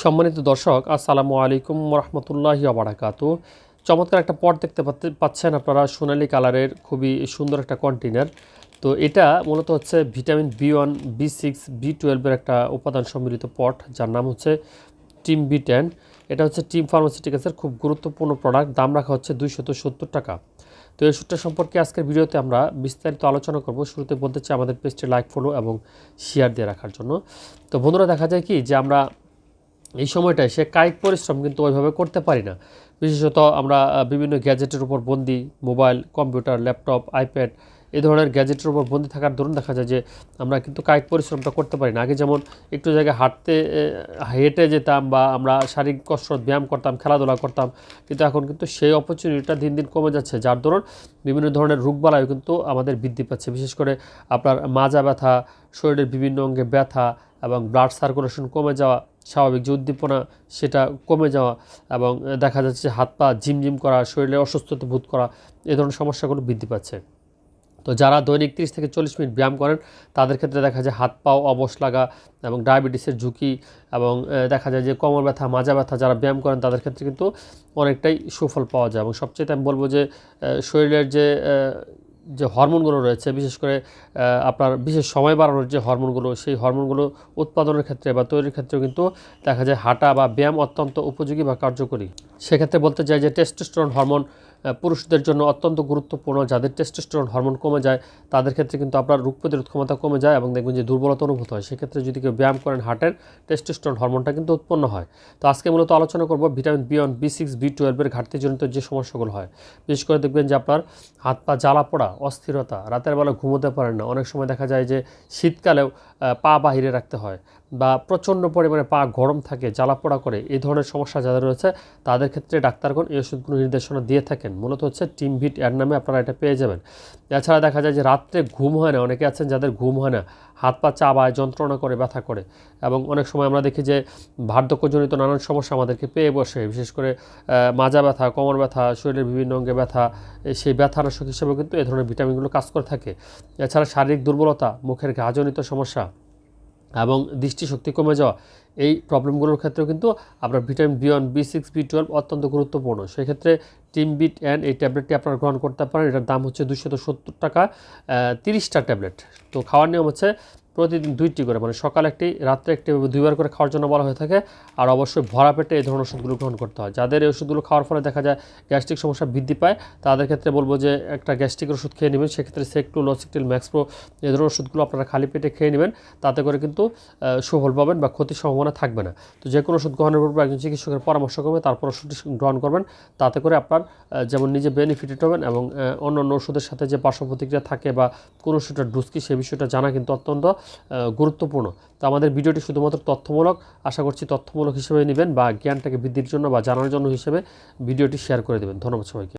সম্মানিত দর্শক, আসসালামু আলাইকুম রহমতুল্লাহি আবরাকাত চমৎকার একটা পট দেখতে পাচ্ছেন আপনারা, সোনালি কালারের, খুবই সুন্দর একটা কন্টেনার তো এটা মূলত হচ্ছে vitamin B one, B six, B টুয়েলভের একটা উপাদান সম্মিলিত পট, যার নাম হচ্ছে টিম বি টেন। এটা হচ্ছে টিম ফার্মাসিউটিক্যালসের খুব গুরুত্বপূর্ণ প্রোডাক্ট, দাম রাখা হচ্ছে দুইশত সত্তর টাকা। তো এই ওষুধটা সম্পর্কে আজকের ভিডিওতে আমরা বিস্তারিত আলোচনা করব। শুরুতে বলতে চাই আমাদের পেজটি লাইক, ফলো এবং শেয়ার দিয়ে রাখার জন্য। তো বন্ধুরা, দেখা যায় কি যে আমরা এই সময়টায় সে কায়িক পরিশ্রম কিন্তু ওইভাবে করতে পারি না। বিশেষত আমরা বিভিন্ন গ্যাজেটের উপর বন্দি, মোবাইল, কম্পিউটার, ল্যাপটপ, আইপ্যাড এই ধরনের গ্যাজেটের উপর বন্দি থাকার দরুন দেখা যায় যে আমরা কিন্তু কায়িক পরিশ্রমটা করতে পারি না। আগে যেমন একটু জায়গায় হাঁটতে হেঁটে যেতাম বা আমরা শারীরিক কসরত, ব্যায়াম করতাম, খেলাধুলা করতাম, কিন্তু এখন কিন্তু সেই অপরচুনিটিটা দিন দিন কমে যাচ্ছে। যার দরুন বিভিন্ন ধরনের রোগবালাইও কিন্তু আমাদের বৃদ্ধি পাচ্ছে। বিশেষ করে আপনার মাজা ব্যথা, শরীরের বিভিন্ন অঙ্গে ব্যথা এবং ব্লাড সার্কুলেশন কমে যাওয়া স্বাভাবিক যে উদ্দীপনা, সেটা কমে যাওয়া এবং দেখা যাচ্ছে হাত পা ঝিমঝিম করা, শরীরে অসুস্থতা বোধ করা, এ ধরনের সমস্যাগুলো বৃদ্ধি পাচ্ছে। তো যারা দৈনিক তিরিশ থেকে চল্লিশ মিনিট ব্যায়াম করেন, তাদের ক্ষেত্রে দেখা যায় হাত পাও অবশ লাগা এবং ডায়াবেটিসের ঝুঁকি এবং দেখা যায় যে কোমর ব্যথা, মাজা ব্যথা যারা ব্যায়াম করেন, তাদের ক্ষেত্রে কিন্তু অনেকটাই সুফল পাওয়া যায় এবং সবচেয়ে আমি বলব যে শরীরের যে যে হরমোনগুলো রয়েছে, বিশেষ করে আপনার বিশেষ সময় বাড়ানোর যে হরমোনগুলো, সেই হরমোনগুলো উৎপাদনের ক্ষেত্রে বা তৈরির ক্ষেত্রেও কিন্তু দেখা যায় হাঁটা বা ব্যায়াম অত্যন্ত উপযোগী বা কার্যকরী। সেক্ষেত্রে বলতে চাই যে টেস্টোস্টেরন হরমোন পুরুষদের জন্য অত্যন্ত গুরুত্বপূর্ণ, যাদের টেস্টোস্টেরন হরমোন কমে যায়, তাদের ক্ষেত্রে কিন্তু আপনার রোগ প্রতিরোধ ক্ষমতা কমে যায় এবং দেখবেন যে দুর্বলতা অনুভূত হয়। সেক্ষেত্রে যদি কেউ ব্যায়াম করেন হার্টের টেস্টোস্টেরন হরমোনটা কিন্তু উৎপন্ন হয়। তো আজকে মূলত আলোচনা করব vitamin B one B six B টুয়েলভের ঘাটতিজনিত যে সমস্যাগুলো হয়। বিশেষ করে দেখবেন যে আপনার হাত পা জ্বালা পোড়া, অস্থিরতা, রাতের বেলা ঘুমোতে পারেন না। অনেক সময় দেখা যায় যে শীতকালেও পা বাহিরে রাখতে হয়। বা প্রচণ্ড পরিমাণে পা গরম থাকে জ্বালা পোড়া করে, এই ধরনের সমস্যা যাদের রয়েছে, তাদের ক্ষেত্রে ডাক্তারগণ এই ওষুধগুলো নির্দেশনা দিয়ে থাকেন। মূলত হচ্ছে টিম ভিট এর নামে আপনারা এটা পেয়ে যাবেন। এছাড়া দেখা যায় যে রাত্রে ঘুম হয় না, অনেকে আছেন যাদের ঘুম হয় না, হাত পা চাবায় যন্ত্রণা করে, ব্যথা করে এবং অনেক সময় আমরা দেখি যে বার্ধক্যজনিত নানান সমস্যা আমাদেরকে পেয়ে বসে, বিশেষ করে মাজা ব্যথা, কোমর ব্যথা, শরীরের বিভিন্ন অঙ্গে ব্যথা সেই ব্যথানাশক হিসেবে কিন্তু এই ধরনের ভিটামিনগুলো কাজ করে থাকে। এছাড়া শারীরিক দুর্বলতা, মুখের ঘাজনিত সমস্যা এবং দৃষ্টিশক্তি কমে যাওয়া, এই প্রবলেমগুলোর ক্ষেত্রেও কিন্তু আপনার vitamin B one B six B twelve অত্যন্ত গুরুত্বপূর্ণ। সেক্ষেত্রে টিম বিট অ্যান্ড এই ট্যাবলেটটি আপনারা গ্রহণ করতে পারেন। এটার দাম হচ্ছে দুশত সত্তর টাকা তিরিশটা ট্যাবলেট। তো খাওয়ার নিয়ম হচ্ছে প্রতিদিন দুইটি করে মানে সকাল একটি, রাত্রে একটি, দুইবার করে খাওয়ার জন্য বলা হয়ে থাকে। আর অবশ্যই ভরা পেটে এই ধরনের ওষুধগুলো গ্রহণ করতে হয়। যাদের এই ওষুধগুলো খাওয়ার ফলে দেখা যায় গ্যাস্ট্রিক সমস্যা বৃদ্ধি পায়, তাদের ক্ষেত্রে বলব যে একটা গ্যাস্ট্রিক ওষুধ খেয়ে নেবেন। সেক্ষেত্রে সেকটু, লসিকটিল, ম্যাক্সপ্রো এই ধরনের ওষুধগুলো আপনারা খালি পেটে খেয়ে নেবেন। তাতে করে কিন্তু সুফল পাবেন বা ক্ষতির সম্ভাবনা থাকবে না। তো যে কোনো ওষুধ গ্রহণের পূর্বে একজন চিকিৎসকের পরামর্শ করবেন, তারপর ওষুধটি গ্রহণ করবেন। তাতে করে আপনার যেমন নিজে বেনিফিটেড হবেন এবং অন্য অন্য ওষুধের সাথে যে পার্শ্ব প্রতিক্রিয়া থাকে বা কোন ওষুধটার ডোজ কি, সে বিষয়টা জানা কিন্তু অত্যন্ত গুরুত্বপূর্ণ। তো আমাদের ভিডিওটি শুধুমাত্র তথ্যমূলক, আশা করছি তথ্যমূলক হিসেবে নেবেন বা জ্ঞানটাকে বৃদ্ধির জন্য বা জানার জন্য হিসেবে ভিডিওটি শেয়ার করে দেবেন। ধন্যবাদ সবাইকে।